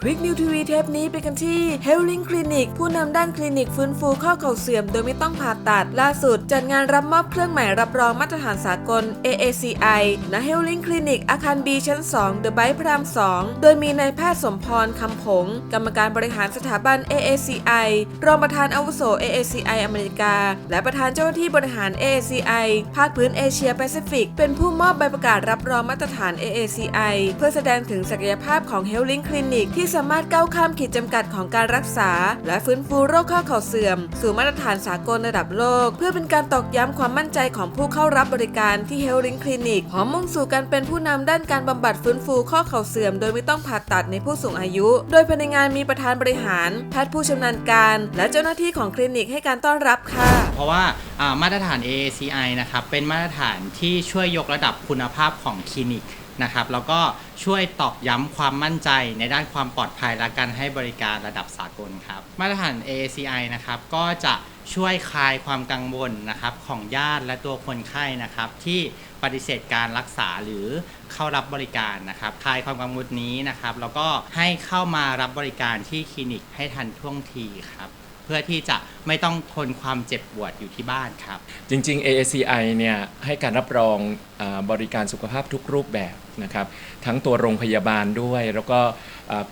คลิกนิวทีวีเทปนี้ไปกันที่ h e l l i n g Clinic ผู้นำด้านคลินิกฟื้นฟูข้อเข่าเสื่อมโดยไม่ต้องผ่าตัด ล่าสุด จัดงานรับมอบเครื่องหมายรับรองมาตรฐานสากล AACI ณ h e l l i n g Clinic อาคาร B ชั้น2 The Byte พระราม 2 โดยมีนายแพทย์สมพรคำผง กรรมการบริหารสถาบัน AACI รองประธานอาวุโส AACI อเมริกา และประธานเจ้าหน้าที่บริหาร AACI ภาคพื้นเอเชียแปซิฟิก เป็นผู้มอบใบประกาศรับรองมาตรฐาน AACI เพื่อแสดงถึงศักยภาพของ h e l l i n g Clinic ที่สามารถก้าวข้ามขีดจำกัดของการรักษา และฟื้นฟูโรคข้อเข่าเสื่อม สู่มาตรฐานสากลระดับโลก เพื่อเป็นการตอกย้ำความมั่นใจของผู้เข้ารับบริการที่ h e l l i n g Clinic หอมมุ่งสู่การเป็นผู้นำด้านการบำบัดฟื้นฟูข้อเข่าเสื่อม โดยไม่ต้องผ่าตัดในผู้สูงอายุ โดยภายในงานมีประธานบริหาร แพทย์ผู้ชำนาญการ และเจ้าหน้าที่ของคลินิกให้การต้อนรับค่ะ เพราะว่าอ่ามาตรฐาน AACI นะครับเป็นมาตรฐานที่ช่วยยกระดับคุณภาพของคลินิก นะครับแล้วก็ช่วยตอกย้ำความมั่นใจในด้านความปลอดภัยและการให้บริการระดับสากลครับ มาตรฐาน AACI นะครับก็จะช่วยคลายความกังวลนะครับของญาติและตัวคนไข้นะครับที่ปฏิเสธการรักษาหรือเข้ารับบริการนะครับคลายความกังวลนี้นะครับแล้วก็ให้เข้ามารับบริการที่คลินิกให้ทันท่วงทีครับ เพื่อที่จะไม่ต้องทนความเจ็บปวดอยู่ที่บ้านครับ จริง ๆ AACI เนี่ยให้การรับรองอบริการสุขภาพทุกรูปแบบนะครับทั้งตัวโรงพยาบาลด้วย แล้วก็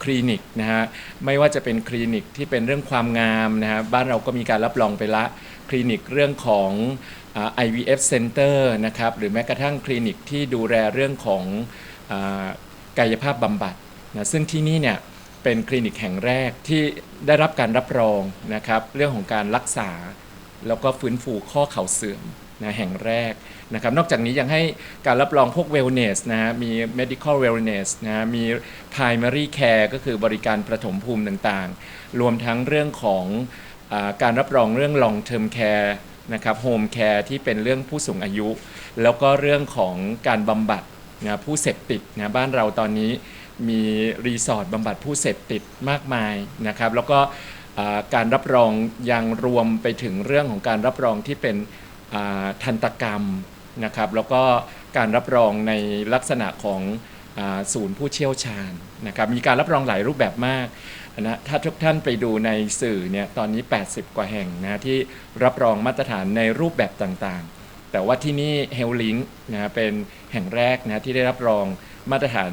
คลินิกนะฮะไม่ว่าจะเป็นคลินิกที่เป็นเรื่องความงามนะฮะบ้านเราก็มีการรับรองไปละคลินิกเรื่องของอ IVF Center นะครับหรือแม้กระทั่งคลินิกที่ดูแลเรื่องของอกายภาพบำบัดนะซึ่งที่นี่เนี่ย เป็นคลินิกแห่งแรกที่ได้รับการรับรองนะครับ เรื่องของการรักษา แล้วก็ฟื้นฟูข้อเข่าเสื่อมนะแห่งแรกนะครับ นอกจากนี้ยังให้การรับรองพวก wellness นะฮะมี medical wellness นะฮะมี primary care ก็คือบริการประถมภูมิต่างๆ รวมทั้งเรื่องของอการรับรองเรื่อง long term care นะครับ home care ที่เป็นเรื่องผู้สูงอายุ แล้วก็เรื่องของการบำบัดนะผู้เสพติดนะบ้านเราตอนนี้ มีรีสอร์ทบำบัดผู้เสพติดมากมายนะครับ แล้วก็การรับรองยังรวมไปถึงเรื่องของการรับรองที่เป็นทันตกรรมนะครับ แล้วก็การรับรองในลักษณะของศูนย์ผู้เชี่ยวชาญนะครับ มีการรับรองหลายรูปแบบมากนะถ้าทุกท่านไปดูในสื่อเนี่ยตอนนี้ 80 กว่าแห่งนะที่รับรองมาตรฐานในรูปแบบต่างๆ แต่ว่าที่นี่ h e l l i n k นะเป็นแห่งแรกนะที่ได้รับรองมาตรฐาน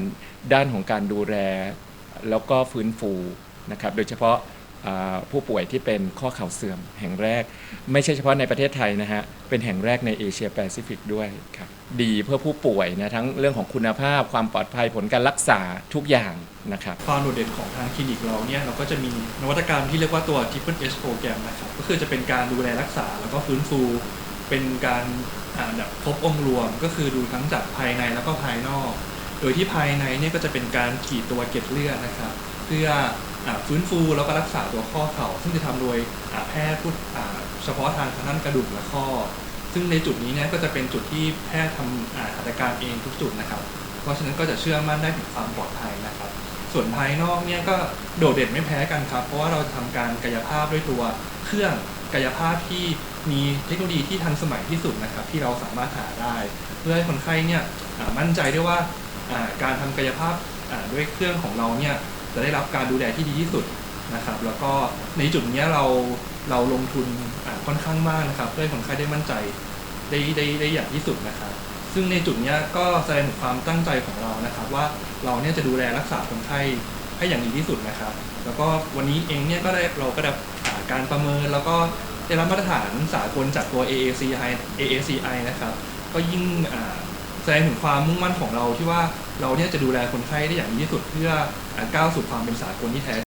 ด้านของการดูแลแล้วก็ฟื้นฟูนะครับโดยเฉพาะผู้ป่วยที่เป็นข้อเข่าเสื่อมแห่งแรก ไม่ใช่เฉพาะในประเทศไทยนะฮะ เป็นแห่งแรกในเอเชียแปซิฟิกด้วยครับดีเพื่อผู้ป่วยนะทั้งเรื่องของคุณภาพความปลอดภัยผลการรักษาทุกอย่างนะครับความโดดเด่นของทางคลินิกเราเนี่ยเราก็จะมีนวัตกรรมที่เรียกว่าตัว Triple S Program นะครับก็คือจะเป็นการดูแลรักษาแล้วก็ฟื้นฟู เป็นการแบบครบองค์รวมก็คือดูทั้งจากภายในแล้วก็ภายนอก โดยที่ภายในเนี่ยก็จะเป็นการขีดตัวเกล็ดเลือดนะครับ เพื่อฟื้นฟูแล้วก็รักษาตัวข้อเข่า ซึ่งจะทำโดยแพทย์ผู้เฉพาะทางทางด้านกระดูกและข้อ ซึ่งในจุดนี้เนี่ยก็จะเป็นจุดที่แพทย์ทำอ่าหัตถการเองทุกจุดนะครับ เพราะฉะนั้นก็จะเชื่อมั่นได้ถึงความปลอดภัยนะครับ ส่วนภายนอกเนี่ยก็โดดเด่นไม่แพ้กันครับ เพราะว่าเราทำการกายภาพด้วยตัวเครื่องกายภาพที่มีเทคโนโลยีที่ทันสมัยที่สุดนะครับ ที่เราสามารถหาได้ เพื่อให้คนไข้เนี่ยมั่นใจได้ว่า การทำกายภาพด้วยเครื่องของเราเนี่ยจะได้รับการดูแลที่ดีที่สุดนะครับ แล้วก็ในจุดเนี้ยเราเราลงทุนค่อนข้างมากนะครับ เพื่อให้คนไข้ได้มั่นใจได้ได้ได้อย่างที่สุดนะครับ ซึ่งในจุดเนี้ยก็แสดงถึงความตั้งใจของเรานะครับ ว่าเราเนี่ยจะดูแลรักษาคนไข้ให้อย่างดีที่สุดนะครับ แล้วก็วันนี้เองเนี่ยก็ได้เราก็ได้การประเมินแล้วก็ได้รับมาตรฐานสากลจากตัว AACI AACI นะครับ ก็ยิ่ง แสดงถึงความมุ่งมั่นของเราที่ว่าเราเนี่ยจะดูแลคนไข้ได้อย่างดีที่สุดเพื่อก้าวสู่ความเป็นสากลที่แท้